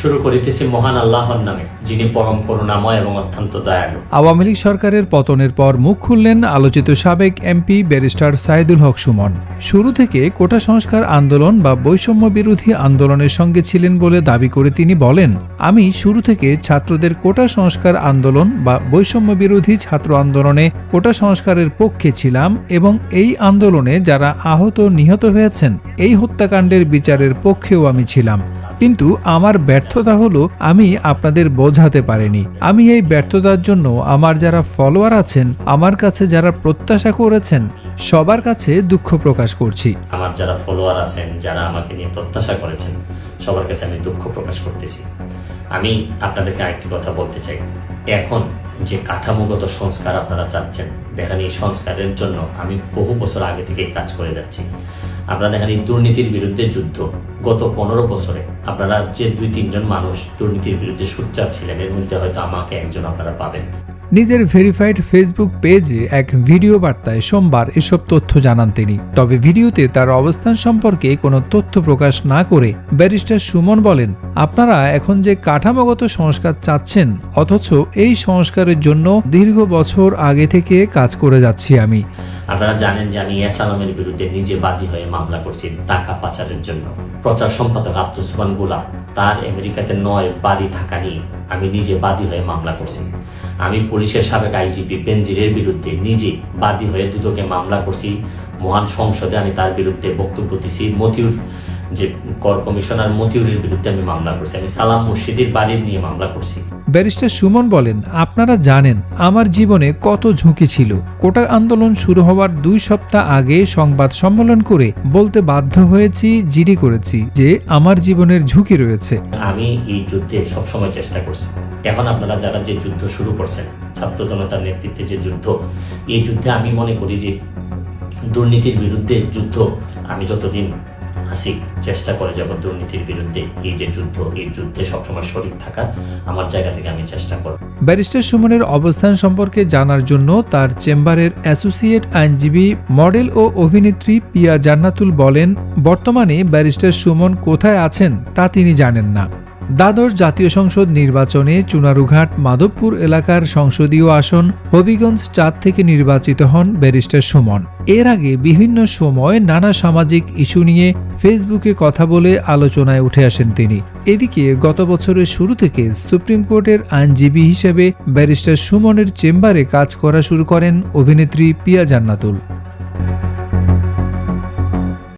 শুরু করিতেছি মহান আল্লাহর নামে, যিনি পরম করুণাময় এবং অত্যন্ত দয়ালু। আওয়ামী লীগ সরকারের পতনের পর মুখ খুললেন আলোচিত সাবেক এমপি ব্যারিস্টার সাইদুল হক সুমন। শুরু থেকে কোটা সংস্কার আন্দোলন বা বৈষম্য বিরোধী আন্দোলনের সঙ্গে ছিলেন বলে দাবি করে তিনি বলেন, আমি শুরু থেকে ছাত্রদের কোটা সংস্কার আন্দোলন বা বৈষম্য বিরোধী ছাত্র আন্দোলনে কোটা সংস্কারের পক্ষে ছিলাম এবং এই আন্দোলনে যারা আহত নিহত হয়েছেন, এই হত্যাকাণ্ডের বিচারের পক্ষেও আমি ছিলাম। কিন্তু আমার ব্যর্থতা হলো আমি আপনাদের বোঝাতে পারিনি। আমি এই ব্যর্থতার জন্য আমার যারা ফলোয়ার আছেন, আমার কাছে যারা প্রত্যাশা করেছেন, সবার কাছে দুঃখ প্রকাশ করছি। আমার যারা ফলোয়ার আছেন, যারা আমাকে নিয়ে প্রত্যাশা করেছেন, সবার কাছে আমি দুঃখ প্রকাশ করতেছি। আমি আপনাদেরকে আরেকটি কথা বলতে চাই। এখন যে কাঠামোগত সংস্কার আপনারা চাচ্ছেন, দেখেন এই সংস্কারের জন্য আমি বহু বছর আগে থেকে কাজ করে যাচ্ছি। আপনারা দেখেন এই দুর্নীতির বিরুদ্ধে যুদ্ধ। গত পনেরো বছরে আপনারা যে দুই তিনজন মানুষ দুর্নীতির বিরুদ্ধে সোচ্চার ছিলেন, এর মধ্যে হয়তো আমাকে একজন আপনারা পাবেন। নিজের ভেরিফাইড ফেসবুক পেজে এক ভিডিও বার্তায় সোমবার এসব তথ্য জানান তিনি। তবে ভিডিওতে তার অবস্থান সম্পর্কে কোনো তথ্য প্রকাশ না করে ব্যারিস্টার সুমন বলেন, আপনারা এখন যে কাঠামোগত সংস্কার চাচ্ছেন, অথচ এই সংস্কারের জন্য দীর্ঘ বছর আগে থেকে কাজ করে যাচ্ছি আমি। আপনারা জানেন যে আমি এস আলমের বিরুদ্ধে নিজে বাদী হয়ে মামলা করছি টাকা পাচারের জন্য। প্রচার সম্পাদক আব্দুল সুবানগুলা তার আমেরিকাতে নয় বাদী থাকা নিয়ে আমি নিজে বাদী হয়ে মামলা করছি। আমি পুলিশের সাবেক আইজিপি বেনজিরের বিরুদ্ধে নিজে বাদী হয়ে দুদকে মামলা করছি। মহান সংসদে আমি তার বিরুদ্ধে বক্তব্য দিছি। মতিউর যে কর কমিশনার মতিউরের বিরুদ্ধে আমি মামলা করছি। আমি সালাম মুর্শিদির বাড়ির নিয়ে মামলা করছি। ব্যারিস্টার সুমন বলেন আপনারা জানেন আমার জীবনে কত ঝুঁকি ছিল। কোটা আন্দোলন শুরু হওয়ার দুই সপ্তাহ আগে সংবাদ সম্মেলন করে বলতে বাধ্য হয়েছি জিডি করেছি যে আমার জীবনের ঝুঁকি রয়েছে। আমি এই যুদ্ধে সবসময় চেষ্টা করছি। এখন আপনারা যারা যে যুদ্ধ শুরু করছেন ছাত্র জনতার নেতৃত্বে যে যুদ্ধ, এই যুদ্ধে আমি মনে করি যে দুর্নীতির বিরুদ্ধে যুদ্ধ আমি যতদিন আসি চেষ্টা করে যাব দুর্নীতির বিরুদ্ধে। এই যে যুদ্ধ, এই যুদ্ধে সবসময় শরীর থাকার আমার জায়গা থেকে আমি চেষ্টা করব। ব্যারিস্টার সুমনের অবস্থান সম্পর্কে জানার জন্য তার চেম্বারের অ্যাসোসিয়েট আইনজীবী, মডেল ও অভিনেত্রী পিয়া জান্নাতুল বলেন, বর্তমানে ব্যারিস্টার সুমন কোথায় আছেন তা তিনি জানেন না। দ্বাদশ জাতীয় সংসদ নির্বাচনে চুনারুঘাট মাধবপুর এলাকার সংসদীয় আসন হবিগঞ্জ চাঁদ থেকে নির্বাচিত হন ব্যারিস্টার সুমন। এর আগে বিভিন্ন সময় নানা সামাজিক ইস্যু নিয়ে ফেসবুকে কথা বলে আলোচনায় উঠে আসেন তিনি। এদিকে গত বছরের শুরু থেকে সুপ্রিম কোর্টের আইনজীবী হিসেবে ব্যারিস্টার সুমনের চেম্বারে কাজ করা শুরু করেন অভিনেত্রী পিয়া জান্নাতুল।